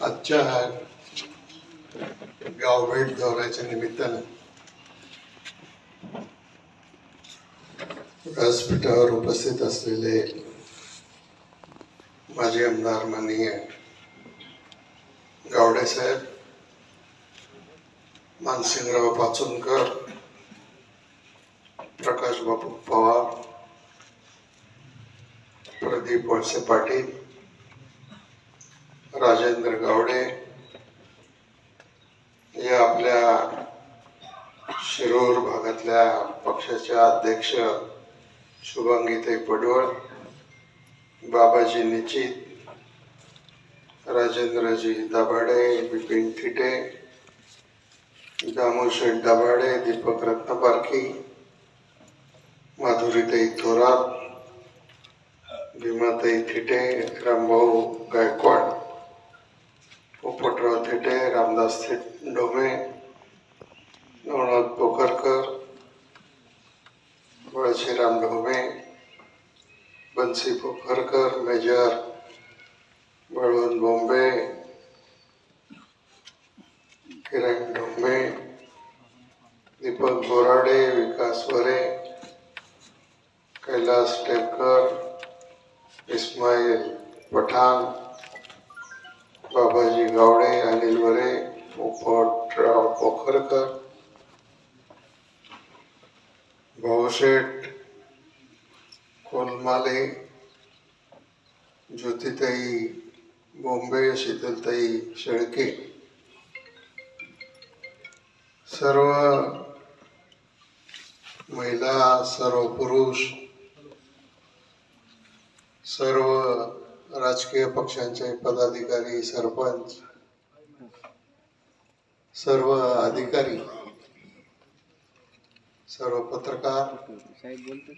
आजच्या गाव भेट दौऱ्याच्या निमित्तानं व्यासपीठावर उपस्थित असलेले माजी आमदार माननीय गावडे साहेब मानसिंगराव पाचुनकर प्रकाश बापू पवार प्रदीप वळसे पाटील राजेंद्र गावडे या आपल्या शिरूर भागातल्या पक्षाच्या अध्यक्ष शुभांगीताई पडवळ बाबाजी निचित राजेंद्रजी दाभाडे बिपिन थिटे दामोशेठ दाभाडे दीपक रत्नपारखी माधुरीताई थोरात भीमाताई थिटे रामभाऊ गायकवाड पोपटराव थिटे रामदास थिट डोमे नवनाथ पोखरकर बळशीराम ढोबे बन्सी पोखरकर मेजर बळवंत बोंबे किरण ढोंबे दीपक बोराडे विकास वरे कैलास टेपकर इस्माईल पठाण बाबाजी गावडे अनिल वरे पोपटराव पोखरकर भाऊशेठ कोलमाले ज्योतिताई बोंबे शीतलताई शेळके. सर्व महिला सर्व पुरुष सर्व राजकीय पक्षांचे पदाधिकारी सरपंच सर्व अधिकारी सर्व पत्रकार. साहेब बोलतात